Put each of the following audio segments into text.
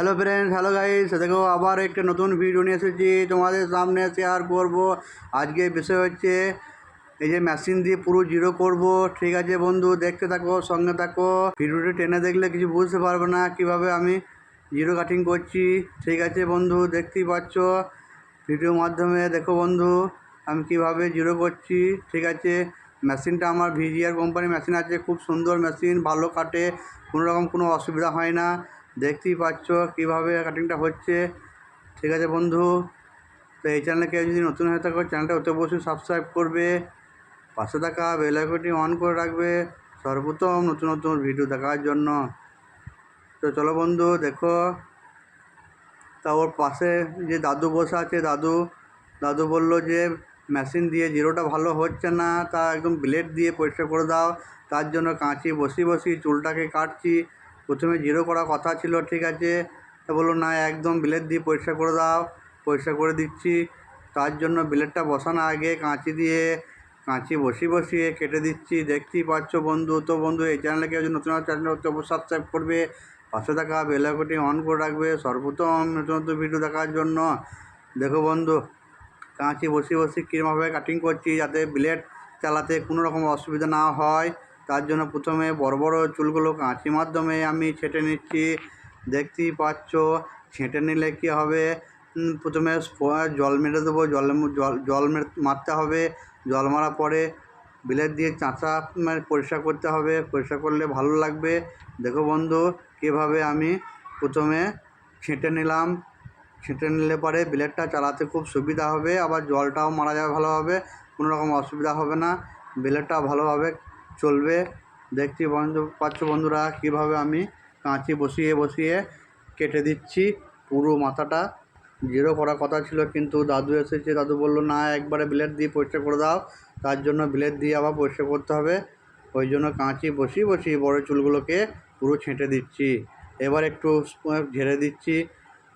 Hello friends hello guys দেখো আবার একটা নতুন ভিডিও নিয়ে এসেছি। তোমাদের সামনে শেয়ার করব। আজকে বিষয় হচ্ছে এই যে মেশিন দিয়ে পুরো জিরো করব। ঠিক আছে বন্ধু, দেখতে থাকো, সঙ্গে থাকো। ভিডিওটি টেনে দেখলে কিছু বুঝতে পারবে না কীভাবে আমি জিরো কাটিং করছি। ঠিক আছে বন্ধু, দেখতেই পাচ্ছ। ভিডিওর মাধ্যমে দেখো বন্ধু, আমি কীভাবে জিরো করছি। ঠিক আছে মেশিনটা আমার ভিজিআর কোম্পানি মেশিন আছে। খুব সুন্দর মেশিন ভালো কাটে, কোনো রকম কোনো অসুবিধা হয় না। দেখতেই পাচ্ছ কীভাবে কাটিংটা হচ্ছে। ঠিক আছে বন্ধু, তো এই চ্যানেলে কেউ যদি নতুন হয়ে থাকো চ্যানেলটা অতি অবশ্যই সাবস্ক্রাইব করবে। পাশে থাকা বেল আইকনটি অন করে রাখবে। সর্বপ্রথম নতুন নতুন ভিডিও দেখার জন্য। তো চলো বন্ধু, দেখো। তা ওর পাশে যে দাদু বসে আছে, দাদু। দাদু বলল যে মেশিন দিয়ে জিরোটা ভালো হচ্ছে না, তা একদম ব্লেড দিয়ে পরিষ্কার করে দাও। তার জন্য কাঁচি বসি বসি চুলটাকে কাটছি। প্রথমে জিরো করা কথা ছিল, ঠিক আছে? তা বলল, না, একদম ব্লেড দিয়ে পরিষ্কার করে দাও, পরিষ্কার করে দিচ্ছি। তার জন্য ব্লেডটা বসানো আগে, কাঁচি দিয়ে, কাঁচি বসিয়ে বসিয়ে কেটে দিচ্ছি। দেখতেই পাচ্ছ বন্ধু, তো বন্ধু, এই চ্যানেলে কেউ নতুন চ্যানেল অবশ্যই সাবস্ক্রাইব করবে। পাশে থাকা বেলাকটি অন করে রাখবে। সর্বপ্রথম নতুন নতুন ভিডিও দেখার জন্য, দেখো বন্ধু, কাঁচি বসিয়ে বসিয়ে কীরকমভাবে কাটিং করছি যাতে ব্লেড চালাতে কোনো রকম অসুবিধা না হয়। তার জন্য প্রথমে বড় বড় চুলগুলো কাঁচির মাধ্যমে আমি ছেঁটে নিচ্ছি। দেখতেই পাচ্ছ, ছেঁটে নিলে কী হবে? প্রথমে জল মেরে দেবো, জলে জল জল মেরে- মারতে হবে। জল মারার পরে ব্লেড দিয়ে চাঁচা মানে পরিষ্কার করতে হবে। পরিষ্কার করলে ভালো লাগবে। দেখো বন্ধু, কীভাবে আমি প্রথমে ছেঁটে নিলাম। ছেঁটে নিলে পরে ব্লেডটা চালাতে খুব সুবিধা হবে। আবার জলটাও মারা যাবে ভালোভাবে। কোনো রকম অসুবিধা হবে না। ব্লেডটা ভালোভাবে চলবে। দেখছি বন্ধু, পাচ্ছ বন্ধুরা, কীভাবে আমি কাঁচি বসিয়ে বসিয়ে কেটে দিচ্ছি পুরো মাথাটা। জিরো করার কথা ছিল, কিন্তু দাদু এসেছে। দাদু বলল, না, একবারে ব্লেড দিয়ে পরিষ্কার করে দাও। তার জন্য ব্লেড দিয়ে আবার পরিষ্কার করতে হবে। ওই জন্য কাঁচি বসিয়ে বসিয়ে বড় চুলগুলোকে পুরো ছেঁটে দিচ্ছি। এবার একটু ঝেড়ে দিচ্ছি।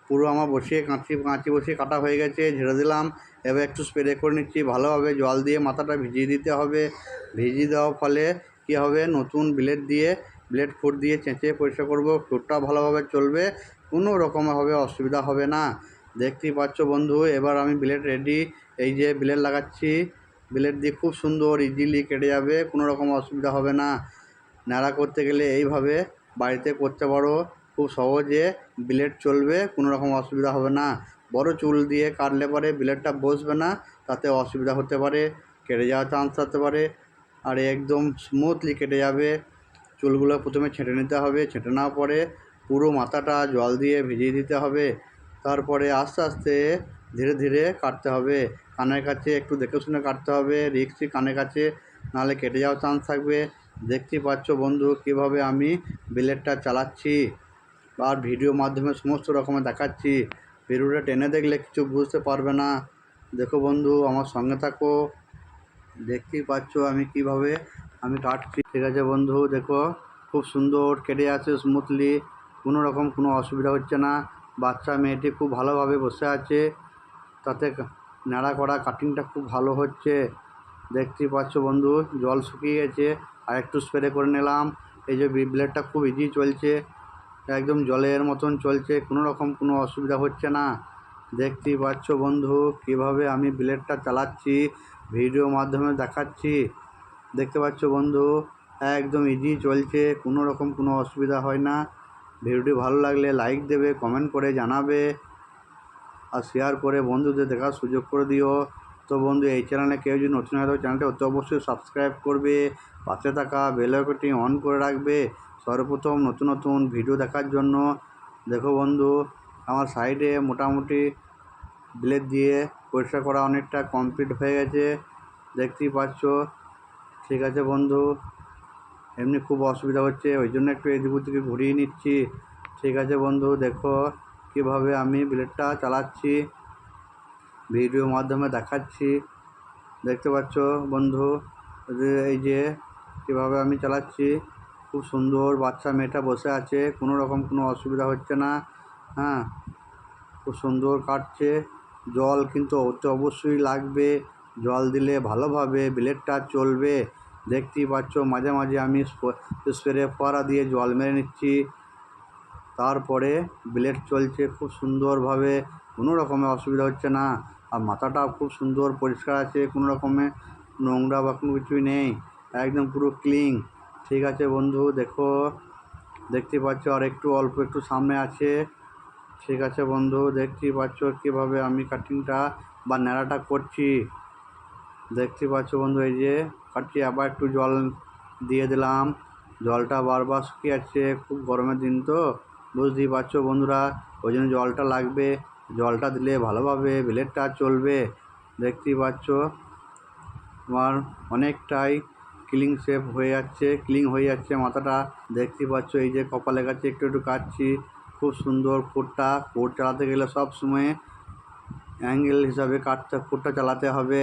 পুরো আমার বসিয়ে কাঁচি কাঁচি বসিয়ে কাটা হয়ে গেছে, ঝেড়ে দিলাম। এবার একটু স্প্রে করে নিচ্ছি ভালোভাবে জল দিয়ে মাথাটা ভিজিয়ে দিতে হবে। ভিজিয়ে দেওয়ার ফলে কী হবে? নতুন ব্লেড দিয়ে ব্লেড ফুট দিয়ে চেঁচে পরিষ্কার করব। ফুটটা ভালোভাবে চলবে, কোনো রকমভাবে অসুবিধা হবে না। দেখতেই পাচ্ছ বন্ধু, এবার আমি ব্লেড রেডি এই যে ব্লেড লাগাচ্ছি ব্লেড দিয়ে খুব সুন্দর ইজিলি কেটে যাবে, কোনো রকম অসুবিধা হবে না। নাড়া করতে গেলে এইভাবে বাড়িতে করতে পারো। খুব সহজে ব্লেড চলবে, কোনো রকম অসুবিধা হবে না। বড় চুল দিয়ে কাটলে পরে ব্লেডটা বসবে না, তাতে অসুবিধা হতে পারে, কেটে যাওয়ার চান্স থাকতে পারে। আর একদম স্মুথলি কেটে যাবে। চুলগুলো প্রথমে ছেঁটে নিতে হবে, ছেঁটে নেওয়ার পরে পুরো মাথাটা জল দিয়ে ভিজিয়ে দিতে হবে। তারপরে আস্তে আস্তে ধীরে ধীরে কাটতে হবে। কানের কাছে একটু দেখে শুনে কাটতে হবে রিক্সি কানের কাছে। নাহলে কেটে যাওয়ার চান্স থাকবে। দেখতেই পাচ্ছ বন্ধু, কীভাবে আমি ব্লেডটা চালাচ্ছি। আর ভিডিও মাধ্যমে সমস্ত রকমের দেখাচ্ছি। ভিডিওটা টেনে দেখলে কিছু বুঝতে পারবে না। দেখো বন্ধু, আমার সঙ্গে থাকো। দেখতেই পাচ্ছ আমি কীভাবে আমি কাটছি ঠিক আছে বন্ধু, দেখো। খুব সুন্দর, কেটে আছে স্মুথলি কোনো রকম কোনো অসুবিধা হচ্ছে না। বাচ্চা মেয়েটি খুব ভালোভাবে বসে আছে। তাতে নাড়া করা কাটিংটা খুব ভালো হচ্ছে। দেখতেই পাচ্ছ বন্ধু, জল শুকিয়ে গেছে। আর একটু স্প্রে করে নিলাম। এই যে বি ব্লেডটা খুব ইজি চলছে। একদম জলের মতন চলছে, কোনো রকম কোনো অসুবিধা হচ্ছে না। দেখতেই পাচ্ছ বন্ধু, কীভাবে আমি ব্লেডটা চালাচ্ছি, ভিডিও মাধ্যমে দেখাচ্ছি। দেখতে পাচ্ছ বন্ধু, একদম ইজি চলছে, কোনো রকম কোনো অসুবিধা হয় না। ভিডিওটি ভালো লাগলে লাইক দেবে কমেন্ট করে জানাবে, আর শেয়ার করে বন্ধুদের দেখার সুযোগ করে দিও। তো বন্ধু, এই চ্যানেলে কেউ যদি নতুন হয় চ্যানেলটি অতি অবশ্যই সাবস্ক্রাইব করবে, পাশে থাকা বেলাইকনটি অন করে রাখবে সর্বপ্রথম নতুন নতুন ভিডিও দেখার জন্য। দেখো বন্ধু, আমার সাইডে মোটামুটি ব্লেড দিয়ে পরিষ্কার করা অনেকটা কমপ্লিট হয়ে গেছে। দেখতেই পাচ্ছ? ঠিক আছে বন্ধু। এমনি খুব অসুবিধা হচ্ছে, ওই জন্য একটু এদিক ওদিকে ঘুরিয়ে নিচ্ছি। ঠিক আছে বন্ধু, দেখো কীভাবে আমি ব্লেডটা চালাচ্ছি। ভিডিও মাধ্যমে দেখাচ্ছি। দেখতে পাচ্ছ বন্ধু? এই যে কীভাবে আমি চালাচ্ছি। খুব সুন্দর বাচ্চা, মেয়েটা বসে আছে, কোনো রকম কোনো অসুবিধা হচ্ছে না হ্যাঁ? খুব সুন্দর কাটছে, জল কিন্তু অতি অবশ্যই লাগবে, জল দিলে ভালোভাবে ব্লেডটা চলবে। দেখতেই পাচ্ছ, মাঝে মাঝে আমি স্প্রে ফোয়ারা দিয়ে জল মেরে নিচ্ছি। তারপরে ব্লেড চলছে খুব সুন্দরভাবে, কোনো রকমের অসুবিধা হচ্ছে না। আর মাথাটাও খুব সুন্দর পরিষ্কার আছে, কোনো রকমের নোংরা বা কোনো কিছুই নেই, একদম পুরো ক্লিন। ঠিক আছে বন্ধু, দেখো, দেখতে পাচ্ছ আর একটু অল্প একটু সামনে আছে। ঠিক আছে বন্ধু, দেখতে পাচ্ছ কীভাবে আমি কাটিংটা বা ন্যাড়াটা করছি। দেখতে পাচ্ছ বন্ধু, এই যে কাটছি, আবার একটু জল দিয়ে দিলাম। জলটা বারবার শুকিয়ে যাচ্ছে, খুব গরমের দিন তো। বুঝতেই পারছ বন্ধুরা, ওই জন্য জলটা লাগবে। জলটা দিলে ভালোভাবে ব্লেডটা চলবে। দেখতেই পাচ্ছ, তোমার অনেকটাই ক্লিন শেপ হয়ে যাচ্ছে ক্লিন হয়ে যাচ্ছে, মাথাটা দেখতেই পাচ্ছ, এই যে কপালে কাছে একটু একটু কাটছি, খুব সুন্দর কোটটা কোট চালাতে গেলে সব সময় অ্যাঙ্গেল হিসাবে কাটতে কোটটা চালাতে হবে,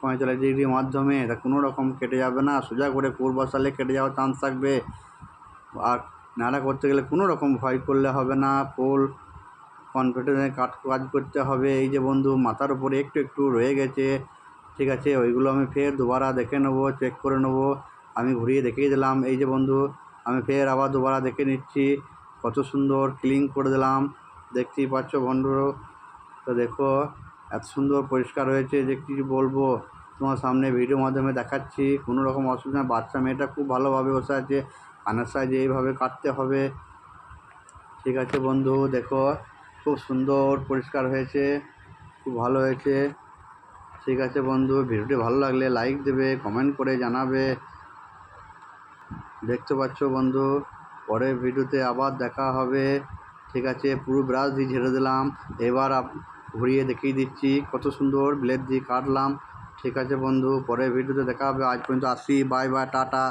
পঁয়তাল্লিশ ডিগ্রির মাধ্যমে, তা কোনো রকম কেটে যাবে না, সোজা করে কোর বসালে কেটে যাওয়ার চান্স থাকবে, আর নাড়া করতে গেলে কোনো রকম ভয় করলে হবে না পোল কনফিডেন্সে কাট, কাজ করতে হবে, এই যে বন্ধু, মাথার উপরে একটু একটু রয়ে গেছে ঠিক আছে, ওইগুলো আমি ফের দুবারা দেখে নেব চেক করে নেব। আমি ঘুরিয়ে দেখিয়ে দিলাম, এই যে বন্ধু, আমি ফের আবার দুবারা দেখে নিচ্ছি। কত সুন্দর ক্লিন করে দিলাম, দেখতেই পাচ্ছ বন্ধু। তো দেখো, এত সুন্দর পরিষ্কার হয়েছে, যে কী বলব, তোমার সামনে ভিডিও মাধ্যমে দেখাচ্ছি। কোনো রকম অসুবিধা। বাচ্চা মেয়েটা খুব ভালোভাবে বসে আছে কানের সাইজে এইভাবে কাটতে হবে। ঠিক আছে বন্ধু, দেখো, খুব সুন্দর পরিষ্কার হয়েছে, খুব ভালো হয়েছে। ঠিক আছে বন্ধু, ভিডিওটি ভালো লাগলে লাইক দেবে কমেন্ট করে জানাবে। দেখতে পাচ্ছ বন্ধু, পরের ভিডিওতে আবার দেখা হবে। ঠিক আছে, পুরো ব্রাশ দিয়ে ঝেড়ে দিলাম। এবার ঘুরিয়ে দেখিয়ে দিচ্ছি কত সুন্দর ব্লেড দিয়ে কাটলাম। ঠিক আছে বন্ধু, পরের ভিডিওতে দেখা হবে। আজ পর্যন্ত আসি বাই বাই টাটা।